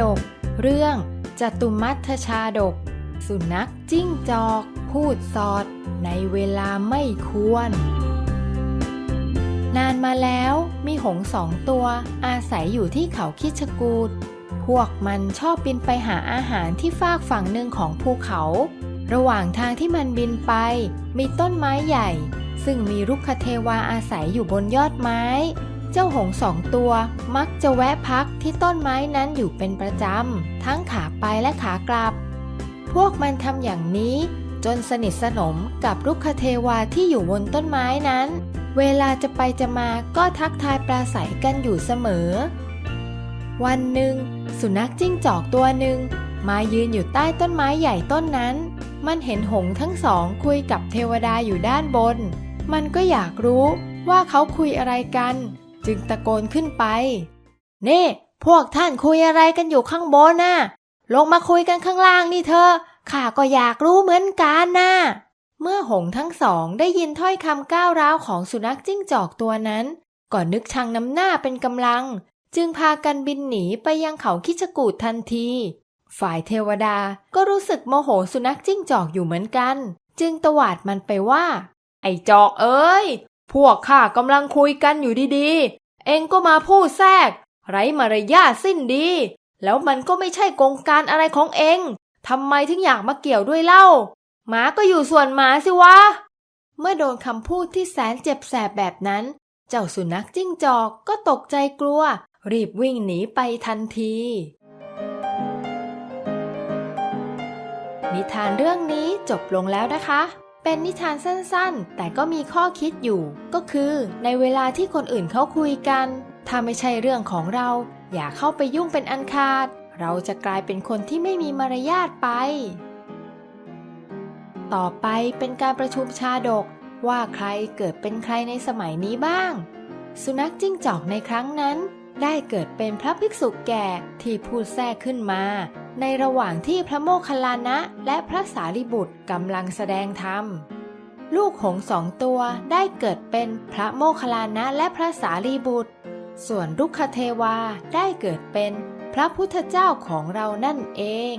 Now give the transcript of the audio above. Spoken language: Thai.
ดก เรื่องจตุมัทชาดก สุนัขจิ้งจอก พูดสอด ในเวลาไม่ควร นานมาแล้วมีหงสองตัวอาศัยอยู่ที่เขาคิชกูดพวกมันชอบบินไปหาอาหารที่ฟากฝั่งหนึ่งของภูเขา ระหว่างทางที่มันบินไป มีต้นไม้ใหญ่ ซึ่งมีรุกขเทวาอาศัยอยู่บนยอดไม้ เจ้าหงสองตัว มักจะแวะพักที่ต้นไม้นั้นอยู่เป็นประจำ ทั้งขาไปและขากลับ พวกมันทำอย่างนี้จนสนิทสนมกับรุกขเทวาที่อยู่บนต้นไม้นั้น เวลาจะไปจะมาก็ทักทายปราศัยกันอยู่เสมอ วันหนึ่ง สุนัขจิ้งจอกตัวหนึ่งมายืนอยู่ใต้ต้นไม้ใหญ่ต้นนั้น มันเห็นหงทั้งสองคุยกับเทวดาอยู่ด้านบน มันก็อยากรู้ว่าเขาคุยอะไรกัน จึงตะโกนขึ้นไป เน่พวกท่านคุยอะไรกันอยู่ข้างบนน่ะ ลงมาคุยกันข้างล่างนี่เธอ ข้าก็อยากรู้เหมือนกันน่ะ เมื่อหงทั้งสองได้ยินถ้อยคำก้าวร้าวของสุนัขจิ้งจอกตัวนั้นก็นึกชังน้ำหน้าเป็นกำลัง จึงพากันบินหนีไปยังเขาคิชกูดทันที ฝ่ายเทวดาก็รู้สึกโมโหสุนัขจิ้งจอกอยู่เหมือนกัน จึงตวาดมันไปว่า ไอ้จอกเอ้ย พวกข้ากำลังคุยกันอยู่ดีๆ เองก็มาพูดแทรก ไร้มารยาทสิ้นดี แล้วมันก็ไม่ใช่กงการอะไรของเองทำไมถึงอยากมาเกี่ยวด้วยเล่า หมาก็อยู่ส่วนหมาสิวะ เมื่อโดนคำพูดที่แสนเจ็บแสบแบบนั้น เจ้าสุนัขจิ้งจอกก็ตกใจกลัว รีบวิ่งหนีไปทันที นิทานเรื่องนี้จบลงแล้วนะคะ เป็นนิทานสั้นๆ แต่ก็มีข้อคิดอยู่ ก็คือในเวลาที่คนอื่นเขาคุยกัน ถ้าไม่ใช่เรื่องของเรา อย่าเข้าไปยุ่งเป็นอันขาด เราจะกลายเป็นคนที่ไม่มีมารยาทไป ต่อไปเป็นการประชุมชาดกว่าใครเกิดเป็นใครในสมัยนี้บ้าง สุนัขจิ้งจอกในครั้งนั้น ได้เกิดเป็นพระภิกษุแก่ที่พูดแทรกขึ้นมา ในระหว่างที่พระโมคคัลลานะและพระสารีบุตรกำลังแสดงธรรม ลูกหงสองตัวได้เกิดเป็นพระโมคคัลลานะและพระสารีบุตร ส่วนลุกขเทวาได้เกิดเป็นพระพุทธเจ้าของเรานั่นเอง